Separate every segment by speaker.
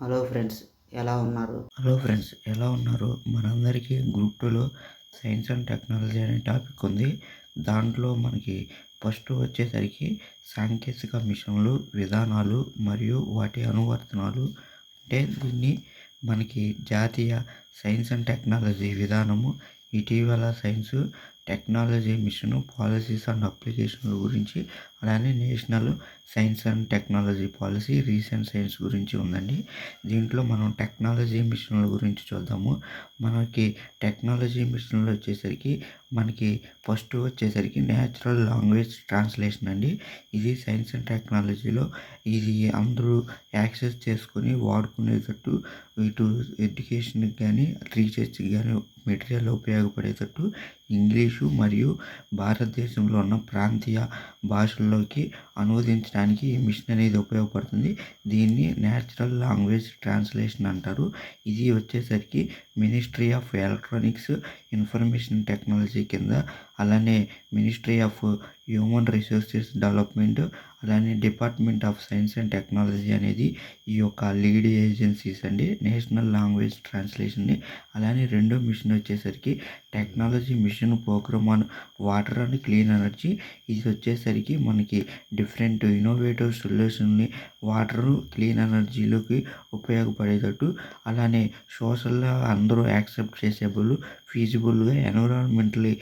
Speaker 1: Hello friends ఎలా ఉన్నారు?
Speaker 2: Hello friends ఎలా ఉన్నారు? మనందరికీ గ్రూప్ టూలో సైన్స్ అండ్ టెక్నాలజీ అనే టాపిక్ ఉంది. దాంట్లో మనకి ఫస్ట్ వచ్చేసరికి సాంకేతిక మిషన్లు విధానాలు మరియు వాటి అనువర్తనాలు అంటే దీన్ని మనకి జాతీయ సైన్స్ అండ్ టెక్నాలజీ విధానము ఇటీవల science technology mission policies and అప్లికేషన్ల గురించి అలానే national science and technology policy recent science గురించి ఉందండి. దీంట్లో మనం టెక్నాలజీ మిషన్ల గురించి చూద్దాము. మనకి టెక్నాలజీ మిషన్లు వచ్చేసరికి మనకి ఫస్ట్ వచ్చేసరికి న్యాచురల్ లాంగ్వేజ్ ట్రాన్స్లేషన్ అండి. ఇది సైన్స్ అండ్ టెక్నాలజీలో ఇది అందరూ యాక్సెస్ చేసుకొని వాడుకునేటట్టు ఇటు ఎడ్యుకేషన్కి కానీ రీసెర్చ్కి కానీ మెటీరియల్ ఉపయోగపడేటట్టు ఇంగ్లీషు మరియు భారతదేశంలో ఉన్న ప్రాంతీయ భాషల్లోకి అనువదించడానికి ఈ మిషన్ అనేది ఉపయోగపడుతుంది. దీన్ని న్యాచురల్ లాంగ్వేజ్ ట్రాన్స్లేషన్ అంటారు. ఇది వచ్చేసరికి ministry of electronics information technology కింద అలానే ministry of human resources development అలానే department of science and technology అనేది ఈ యొక్క లీడ్ ఏజెన్సీస్ అండి. నేషనల్ లాంగ్వేజ్ ట్రాన్స్లేషన్ని అలానే రెండో మిషన్ వచ్చేసరికి technology mission programme on water and clean energy ఇది వచ్చేసరికి మనకి డిఫరెంట్ ఇన్నోవేటివ్ సొల్యూషన్ని వాటర్ క్లీన్ ఎనర్జీలోకి ఉపయోగపడేటట్టు అలానే సోషల్గా అందరూ యాక్సెప్ట్ చేసేబుల్ ఫీజిబుల్గా ఎన్విరాన్మెంటలీ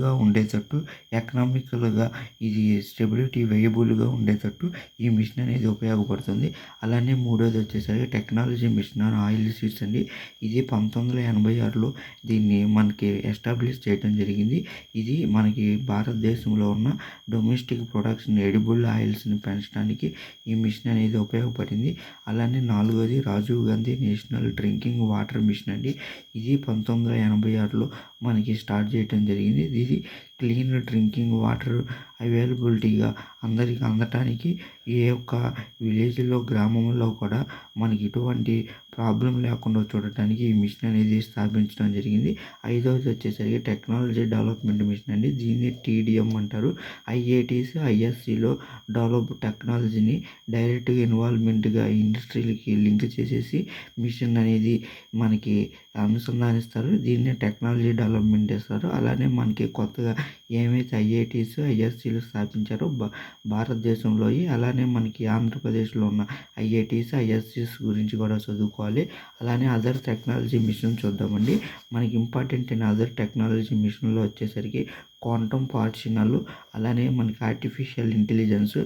Speaker 2: స్టేబుల్గా ఉండేటట్టు ఎకనామికల్గా ఇది స్టెబిలిటీ వేయబుల్గా ఉండేటట్టు ఈ మిషన్ అనేది ఉపయోగపడుతుంది. అలానే మూడోది వచ్చేసరికి technology mission on oil seeds అండి. ఇది పంతొమ్మిది వందల ఎనభై ఆరులో దీన్ని మనకి ఎస్టాబ్లిష్ చేయడం జరిగింది. ఇది మనకి భారతదేశంలో ఉన్న డొమెస్టిక్ ప్రొడక్షన్ ఎడిబుల్ ఆయిల్స్ని పెంచడానికి ఈ మిషన్ అనేది ఉపయోగపడింది. అలానే నాలుగోది Rajiv Gandhi national drinking water mission అండి. ఇది పంతొమ్మిది వందల ఎనభై ఆరులో మనకి స్టార్ట్ చేయటం జరిగింది. ఇది క్లీన్ డ్రింకింగ్ వాటర్ అవైలబిలిటీగా అందరికి అందటానికి ఏ ఒక్క విలేజ్లో గ్రామంలో కూడా మనకి ఎటువంటి ప్రాబ్లం లేకుండా చూడటానికి ఈ మిషన్ అనేది స్థాపించడం జరిగింది. ఐదవది వచ్చేసరికి టెక్నాలజీ డెవలప్మెంట్ మిషన్ అండి. దీన్ని టీడీఎం అంటారు. ఐఏటీస్ ఐఎస్సిలో డెవలప్ టెక్నాలజీని డైరెక్ట్గా ఇన్వాల్వ్మెంట్గా ఇండస్ట్రీలకి లింక్ చేసేసి మిషన్ అనేది మనకి అనుసంధానిస్తారు. దీన్ని టెక్నాలజీ డెవలప్మెంట్ చేస్తారు. అలానే మనకి కొత్తగా ఏమైతే ఐఐటీస్ ఐఎస్సీలు స్థాపించారో భా భారతదేశంలో అలానే మనకి ఆంధ్రప్రదేశ్లో ఉన్న ఐఐటీస్ ఐఎస్సీస్ గురించి కూడా చదువుకోవాలి. అలానే అదర్ టెక్నాలజీ మిషన్ చూద్దామండి. మనకి ఇంపార్టెంట్ అయిన అదర్ టెక్నాలజీ మిషన్లో వచ్చేసరికి క్వాంటమ్ పార్షనల్ అలానే మనకి ఆర్టిఫిషియల్ ఇంటెలిజెన్స్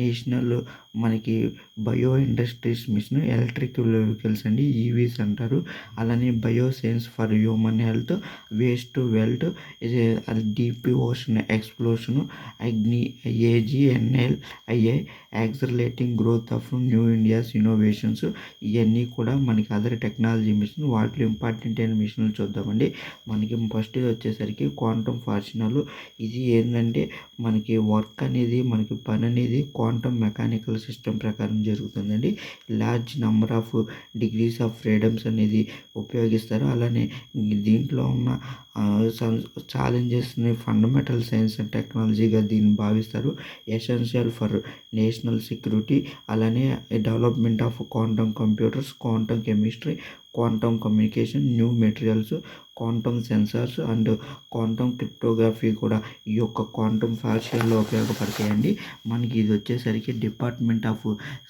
Speaker 2: నేషనల్ మనకి bio industries mission electric vehicles అండి e ఈవీస్ అంటారు. అలానే bio science for human health waste wealth deep ocean explosion Agni AGNL IA accelerating growth of new India's innovations ఇవన్నీ కూడా మనకి other technology mission వాటిలో important అయిన మిషన్లు చూద్దామండి. మనకి ఫస్ట్ వచ్చేసరికి క్వాంటమ్ ఫార్చునర్లు ఇది ఏంటంటే మనకి వర్క్ అనేది మనకి పని అనేది క్వాంటమ్ మెకానికల్ సిస్టమ్ ప్రకారం జరుగుతుందండి. Large number of degrees of freedoms అనేది ఉపయోగిస్తారు. అలానే దీంట్లో ఉన్న ఛాలెంజెస్ని ఫండమెంటల్ సైన్స్ అండ్ టెక్నాలజీగా దీన్ని భావిస్తారు. ఎసెన్షియల్ ఫర్ నేషనల్ సెక్యూరిటీ అలానే development of quantum computers quantum chemistry quantum communication new materials quantum sensors and quantum cryptography కూడా ఈ యొక్క క్వాంటమ్ ఫ్యాషన్లో ఉపయోగపడతాయండి. మనకి ఇది వచ్చేసరికి department of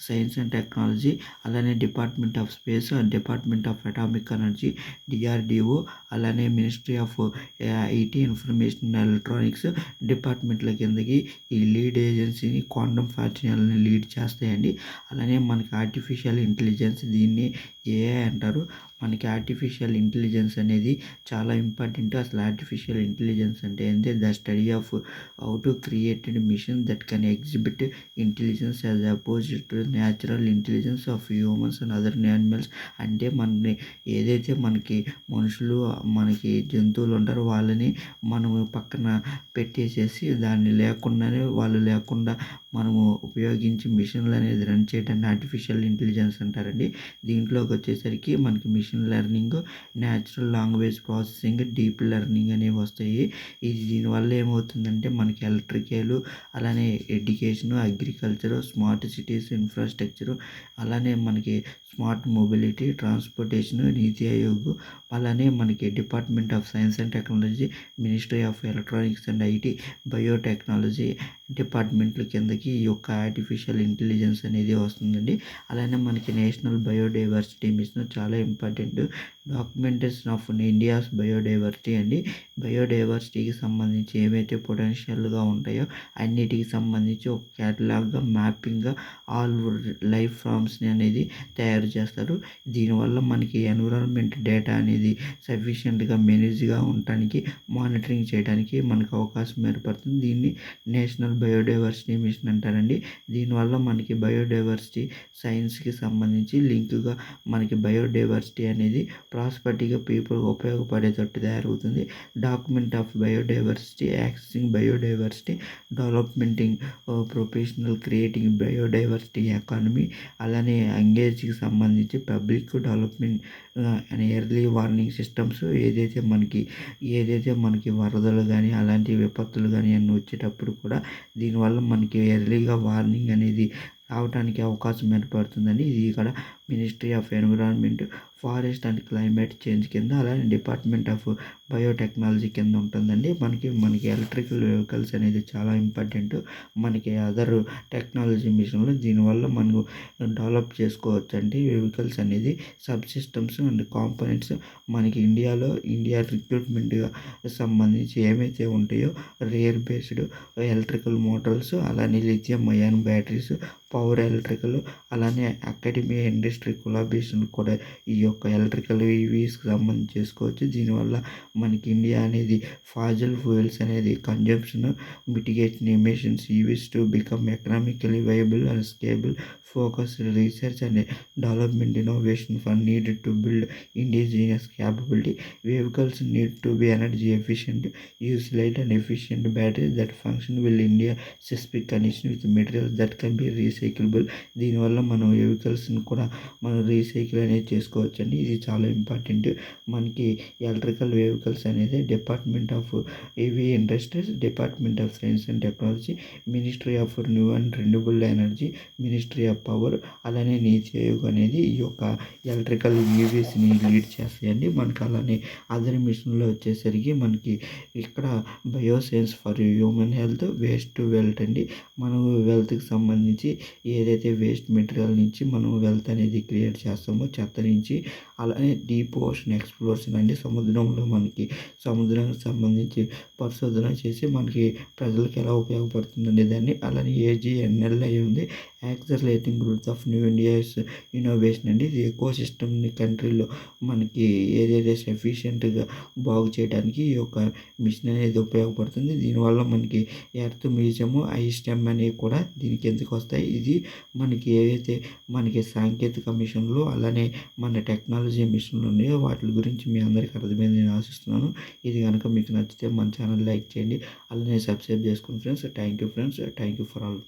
Speaker 2: science and technology అలానే department of space department of atomic energy DRDO అలానే ministry of IT information electronics డిపార్ట్మెంట్ల కిందకి ఈ లీడ్ ఏజెన్సీని క్వాంటమ్ ఫార్చునల్ని లీడ్ చేస్తాయండి. అలానే మనకి ఆర్టిఫిషియల్ ఇంటెలిజెన్స్ దీన్ని ఏఐ అంటారు? మనకి ఆర్టిఫిషియల్ ఇంటెలిజెన్స్ అనేది చాలా ఇంపార్టెంట్ అసలు ఆర్టిఫిషియల్ ఇంటెలిజెన్స్ అంటే ఏంటి the study of how to created machine that can exhibit intelligence as opposite to natural intelligence of humans and other animals అంటే మనని ఏదైతే మనకి మనుషులు మనకి జంతువులు ఉంటారో వాళ్ళని మనము పక్కన పెట్టేసేసి దాన్ని లేకుండానే వాళ్ళు లేకుండా మనము ఉపయోగించి మిషన్లు అనేది రన్ చేయడాన్ని ఆర్టిఫిషియల్ ఇంటెలిజెన్స్ అంటారండి. దీంట్లోకి వచ్చేసరికి మనకి machine learning natural language processing deep learning అనేవి వస్తాయి. ఇది దీనివల్ల ఏమవుతుందంటే మనకి ఎలక్ట్రికల్ అలానే education agriculture smart cities infrastructure అలానే మనకి smart mobility transportation Niti Aayog అలానే మనకి department of science and technology ministry of electronics and IT biotechnology డిపార్ట్మెంట్ల కిందకి ఈ యొక్క ఆర్టిఫిషియల్ ఇంటెలిజెన్స్ అనేది వస్తుందండి. అలానే మనకి నేషనల్ బయోడైవర్సిటీ మిషన్ చాలా important documentation of India's biodiversity అండి. బయోడైవర్సిటీకి సంబంధించి ఏవైతే పొటెన్షియల్గా ఉంటాయో అన్నిటికి సంబంధించి ఒక క్యాటలాగ్గా మ్యాపింగ్గా ఆల్ లైఫ్ ఫామ్స్ని అనేది తయారు చేస్తారు. దీనివల్ల మనకి ఎన్విరాన్మెంట్ డేటా అనేది సఫిషియెంట్గా మేనేజ్గా ఉండటానికి మానిటరింగ్ చేయడానికి మనకు అవకాశం ఏర్పడుతుంది. దీన్ని నేషనల్ బయోడైవర్సిటీ మిషన్ అంటారండి. దీనివల్ల మనకి బయోడైవర్సిటీ సైన్స్కి సంబంధించి లింక్గా మనకి బయోడైవర్సిటీ అనేది ప్రాస్పర్టీగా పీపుల్ ఉపయోగపడేటట్టు తయారవుతుంది. Document of biodiversity accessing biodiversity developmenting professional creating biodiversity economy అలానే ఎంగేజ్కి సంబంధించి public development and early warning systems ఏదైతే మనకి ఏదైతే మనకి వరదలు కానీ అలాంటి విపత్తులు కానీ అన్నీ వచ్చేటప్పుడు కూడా దీనివల్ల మనకి ఎర్లీగా వార్నింగ్ అనేది రావడానికి అవకాశం ఏర్పడుతుందని ఇది ఇక్కడ ministry of environment forest and climate change కింద అలానే డిపార్ట్మెంట్ ఆఫ్ బయోటెక్నాలజీ కింద ఉంటుందండి. మనకి మనకి ఎలక్ట్రికల్ వెహికల్స్ అనేది చాలా ఇంపార్టెంట్ మనకి అదర్ టెక్నాలజీ మిషన్లు దీనివల్ల మనం డెవలప్ చేసుకోవచ్చు అండి వెహికల్స్ అనేది సబ్ సిస్టమ్స్ అండ్ కాంపోనెంట్స్ మనకి ఇండియాలో ఇండియా రిక్రూట్మెంట్గా సంబంధించి ఏమైతే ఉంటాయో రేర్ బేస్డ్ ఎలక్ట్రికల్ మోటార్స్ అలానే lithium ion batteries power electrical అలానే అకాడమీ ఇండస్ట్రీ కొలాబరేషన్ కూడా ఈ యొక్క ఎలక్ట్రికల్ ఈవీస్కి సంబంధించి చేసుకోవచ్చు. దీనివల్ల మనకి ఇండియా అనేది ఫాజల్ ఫ్యూయల్స్ అనేది consumption mitigation emissions EVs to become economically viable and scalable focus research and development innovation for need to build indigenous capability vehicles need to be energy efficient use light and efficient batteries that function will India specific condition with materials that can be recyclable దీనివల్ల మనం వెహికల్స్ని కూడా మనం recycle అనేది చేసుకోవచ్చు అండి ఇది చాలా ఇంపార్టెంట్. మనకి ఎలక్ట్రికల్ వెహికల్స్ అనేది department of heavy industries department of science and technology ministry of new and renewable energy ministry of power అలానే నీతి ఆయోగ్ అనేది ఈ యొక్క ఎలక్ట్రికల్ e ఈవీస్ని లీడ్ చేస్తాయండి. మనకి అలానే అదర్ మిషన్లో వచ్చేసరికి మనకి ఇక్కడ bioscience for human health waste to wealth అండి. మనం వెల్త్కి సంబంధించి ఏదైతే వేస్ట్ మెటీరియల్ నుంచి మనం వెల్త్ అనేది క్రియేట్ చేస్తామో చెత్త నుంచి అలానే డీప్ ఓషన్ ఎక్స్ప్లోర్షన్ అండి సముద్రంలో మనకి సముద్రానికి సంబంధించి పరిశోధన చేసి మనకి ప్రజలకు ఎలా ఉపయోగపడుతుందండి దాన్ని అలానే ఏజీఎన్ఎల్ఐ ఉంది. Accelerating growth of new India's innovation అండి. ఇది ఎకో సిస్టమ్ని కంట్రీలో మనకి ఏదైతే సఫిషియెంట్గా బాగు చేయడానికి ఈ యొక్క మిషన్ అనేది ఉపయోగపడుతుంది. దీనివల్ల మనకి ఎర్త్ మ్యూజియము ఐ స్టెమ్ అనేవి కూడా దీనికి ఎందుకు వస్తాయి? ఇది మనకి ఏదైతే మనకి సాంకేతిక మిషన్లు అలానే మన టెక్నాలజీ మిషన్లు ఉన్నాయి వాటి గురించి మీ అందరికీ అర్థమైంది నేను ఆశిస్తున్నాను. ఇది కనుక మీకు నచ్చితే మన ఛానల్ లైక్ చేయండి. అలానే సబ్స్క్రైబ్ చేసుకోండి friends thank you friends thank you for all.